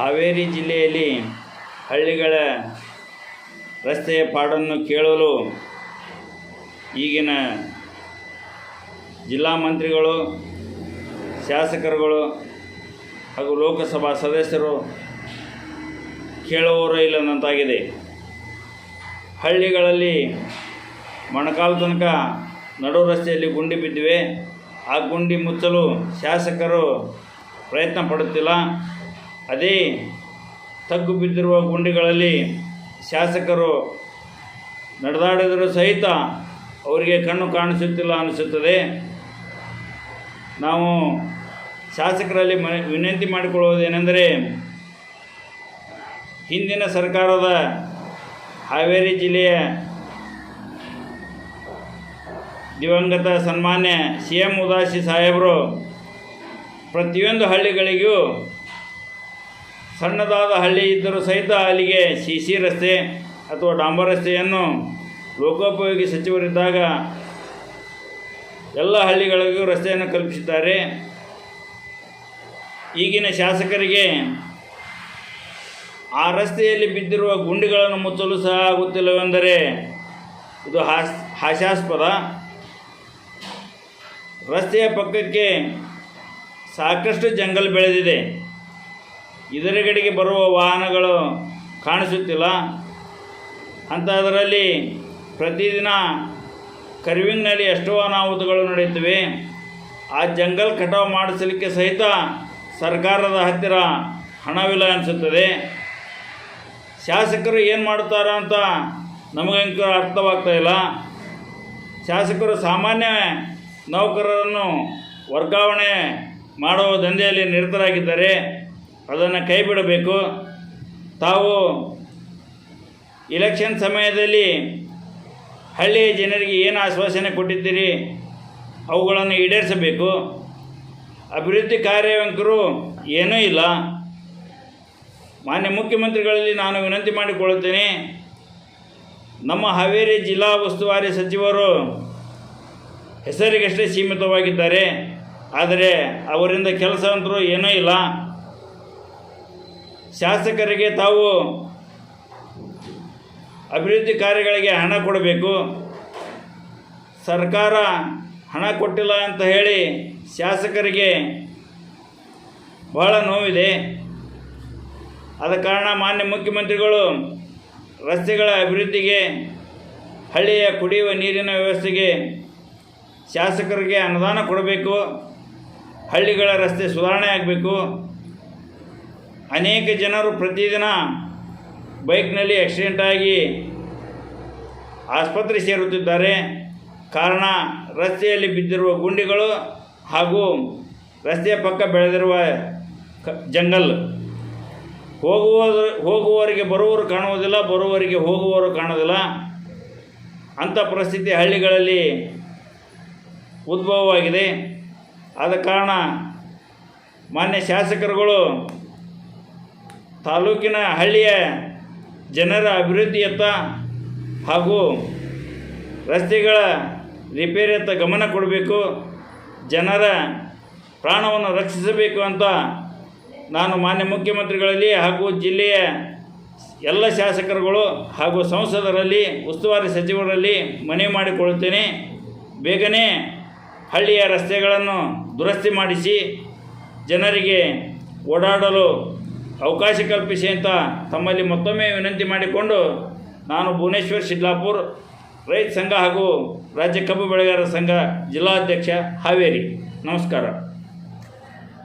ಹಾವೇರಿ ಜಿಲ್ಲೆಯಲ್ಲಿ ಹಳ್ಳಿಗಳ ರಸ್ತೆಯ ಪಾಡನ್ನು ಕೇಳಲು ಈಗಿನ ಜಿಲ್ಲಾ ಮಂತ್ರಿಗಳು, ಶಾಸಕರುಗಳು ಹಾಗೂ ಲೋಕಸಭಾ ಸದಸ್ಯರು ಕೇಳುವವರು ಇಲ್ಲದಂತಾಗಿದೆ. ಹಳ್ಳಿಗಳಲ್ಲಿ ಮೊಣಕಾಲು ತನಕ ನಡು ರಸ್ತೆಯಲ್ಲಿ ಗುಂಡಿ ಬಿದ್ದಿವೆ. ಆ ಗುಂಡಿ ಮುಚ್ಚಲು ಶಾಸಕರು ಪ್ರಯತ್ನ ಪಡುತ್ತಿಲ್ಲ. ಅದೇ ತಗ್ಗು ಬಿದ್ದಿರುವ ಗುಂಡಿಗಳಲ್ಲಿ ಶಾಸಕರು ನಡೆದಾಡಿದರೂ ಸಹಿತ ಅವರಿಗೆ ಕಣ್ಣು ಕಾಣಿಸುತ್ತಿಲ್ಲ ಅನಿಸುತ್ತದೆ. ನಾವು ಶಾಸಕರಲ್ಲಿ ಮ ವಿನಂತಿ ಮಾಡಿಕೊಳ್ಳುವುದೇನೆಂದರೆ ಹಿಂದಿನ ಸರ್ಕಾರದ ಹಾವೇರಿ ಜಿಲ್ಲೆಯ ದಿವಂಗತ ಸನ್ಮಾನ್ಯ ಸಿ ಎಂ ಉದಾಸಿ ಸಾಹೇಬರು ಪ್ರತಿಯೊಂದು ಹಳ್ಳಿಗಳಿಗೂ ಸಣ್ಣದಾದ ಹಳ್ಳಿ ಇದ್ದರೂ ಸಹಿತ ಅಲ್ಲಿಗೆ ಸಿ ಸಿ ರಸ್ತೆ ಅಥವಾ ಡಾಂಬರ್ ರಸ್ತೆಯನ್ನು ಲೋಕೋಪಯೋಗಿ ಸಚಿವರಿದ್ದಾಗ ಎಲ್ಲ ಹಳ್ಳಿಗಳಿಗೂ ರಸ್ತೆಯನ್ನು ಕಲ್ಪಿಸಿದ್ದಾರೆ. ಈಗಿನ ಶಾಸಕರಿಗೆ ಆ ರಸ್ತೆಯಲ್ಲಿ ಬಿದ್ದಿರುವ ಗುಂಡಿಗಳನ್ನು ಮುಚ್ಚಲು ಸಹ ಆಗುತ್ತಿಲ್ಲವೆಂದರೆ ಇದು ಹಾಸ್, ಹಾಸ್ಯಾಸ್ಪದ. ರಸ್ತೆಯ ಪಕ್ಕಕ್ಕೆ ಸಾಕಷ್ಟು ಜಂಗಲ್ ಬೆಳೆದಿದೆ. ಇದರಗಡೆಗೆ ಬರುವ ವಾಹನಗಳು ಕಾಣಿಸುತ್ತಿಲ್ಲ. ಅಂಥದ್ರಲ್ಲಿ ಪ್ರತಿದಿನ ಕರ್ವಿಂಗ್ನಲ್ಲಿ ಎಷ್ಟೋ ಅನಾಹುತಗಳು ನಡೆಯುತ್ತವೆ. ಆ ಜಂಗಲ್ ಕಟಾವು ಮಾಡಿಸಲಿಕ್ಕೆ ಸಹಿತ ಸರ್ಕಾರದ ಹತ್ತಿರ ಹಣವಿಲ್ಲ ಅನಿಸುತ್ತದೆ. ಶಾಸಕರು ಏನು ಮಾಡುತ್ತಾರ ಅಂತ ನಮಗೆ ಅರ್ಥವಾಗ್ತಾ ಇಲ್ಲ. ಶಾಸಕರು ಸಾಮಾನ್ಯ ನೌಕರರನ್ನು ವರ್ಗಾವಣೆ ಮಾಡುವ ದಂಧೆಯಲ್ಲಿ ನಿರತರಾಗಿದ್ದಾರೆ. ಅದನ್ನು ಕೈ ಬಿಡಬೇಕು ತಾವು ಇಲೆಕ್ಷನ್ ಸಮಯದಲ್ಲಿ ಹಳ್ಳಿಯ ಜನರಿಗೆ ಏನು ಆಶ್ವಾಸನೆ ಕೊಟ್ಟಿದ್ದೀರಿ, ಅವುಗಳನ್ನು ಈಡೇರಿಸಬೇಕು. ಅಭಿವೃದ್ಧಿ ಕಾರ್ಯವಂಕರು ಏನೂ ಇಲ್ಲ. ಮಾನ್ಯ ಮುಖ್ಯಮಂತ್ರಿಗಳಲ್ಲಿ ನಾನು ವಿನಂತಿ ಮಾಡಿಕೊಳ್ಳುತ್ತೇನೆ, ನಮ್ಮ ಹಾವೇರಿ ಜಿಲ್ಲಾ ಉಸ್ತುವಾರಿ ಸಚಿವರು ಹೆಸರಿಗಷ್ಟೇ ಸೀಮಿತವಾಗಿದ್ದಾರೆ. ಆದರೆ ಅವರಿಂದ ಕೆಲಸ ಅಂತರೂ ಏನೂ ಇಲ್ಲ. ಶಾಸಕರಿಗೆ ತಾವು ಅಭಿವೃದ್ಧಿ ಕಾರ್ಯಗಳಿಗೆ ಹಣ ಕೊಡಬೇಕು. ಸರ್ಕಾರ ಹಣ ಕೊಟ್ಟಿಲ್ಲ ಅಂತ ಹೇಳಿ ಶಾಸಕರಿಗೆ ಬಹಳ ನೋವಿದೆ. ಆದ ಕಾರಣ ಮಾನ್ಯ ಮುಖ್ಯಮಂತ್ರಿಗಳು ರಸ್ತೆಗಳ ಅಭಿವೃದ್ಧಿಗೆ, ಹಳ್ಳಿಯ ಕುಡಿಯುವ ನೀರಿನ ವ್ಯವಸ್ಥೆಗೆ ಶಾಸಕರಿಗೆ ಅನುದಾನ ಕೊಡಬೇಕು. ಹಳ್ಳಿಗಳ ರಸ್ತೆ ಸುಧಾರಣೆ ಆಗಬೇಕು. ಅನೇಕ ಜನರು ಪ್ರತಿದಿನ ಬೈಕ್ನಲ್ಲಿ ಆಕ್ಸಿಡೆಂಟ್ ಆಗಿ ಆಸ್ಪತ್ರೆ ಸೇರುತ್ತಿದ್ದಾರೆ. ಕಾರಣ ರಸ್ತೆಯಲ್ಲಿ ಬಿದ್ದಿರುವ ಗುಂಡಿಗಳು ಹಾಗೂ ರಸ್ತೆಯ ಪಕ್ಕ ಬೆಳೆದಿರುವ ಕ, ಜಂಗಲ್. ಹೋಗುವ ಹೋಗುವವರಿಗೆ ಬರುವವರು ಕಾಣುವುದಿಲ್ಲ, ಬರುವವರಿಗೆ ಹೋಗುವವರು ಕಾಣುವುದಿಲ್ಲ. ಅಂಥ ಪರಿಸ್ಥಿತಿ ಹಳ್ಳಿಗಳಲ್ಲಿ ಉದ್ಭವವಾಗಿದೆ. ಆದ ಕಾರಣ ಮಾನ್ಯ ಶಾಸಕರುಗಳು ತಾಲೂಕಿನ ಹಳ್ಳಿಯ ಜನರ ಅಭಿವೃದ್ಧಿಯತ್ತ ಹಾಗೂ ರಸ್ತೆಗಳ ರಿಪೇರಿಯತ್ತ ಗಮನ ಕೊಡಬೇಕು, ಜನರ ಪ್ರಾಣವನ್ನು ರಕ್ಷಿಸಬೇಕು ಅಂತ ನಾನು ಮಾನ್ಯ ಮುಖ್ಯಮಂತ್ರಿಗಳಲ್ಲಿ ಹಾಗೂ ಜಿಲ್ಲೆಯ ಎಲ್ಲ ಶಾಸಕರುಗಳು ಹಾಗೂ ಸಂಸದರಲ್ಲಿ, ಉಸ್ತುವಾರಿ ಸಚಿವರಲ್ಲಿ ಮನವಿ ಮಾಡಿಕೊಳ್ಳುತ್ತೇನೆ. ಬೇಗನೆ ಹಳ್ಳಿಯ ರಸ್ತೆಗಳನ್ನು ದುರಸ್ತಿ ಮಾಡಿಸಿ ಜನರಿಗೆ ಓಡಾಡಲು ಅವಕಾಶ ಕಲ್ಪಿಸಿ ಅಂತ ತಮ್ಮಲ್ಲಿ ಮತ್ತೊಮ್ಮೆ ವಿನಂತಿ ಮಾಡಿಕೊಂಡು ನಾನು ಭುವನೇಶ್ವರ್, ಶಿಡ್ಲಾಪುರ್ ರೈತ ಸಂಘ ಹಾಗೂ ರಾಜ್ಯ ಕಬ್ಬು ಬೆಳೆಗಾರರ ಸಂಘ ಜಿಲ್ಲಾಧ್ಯಕ್ಷ ಹಾವೇರಿ. ನಮಸ್ಕಾರ.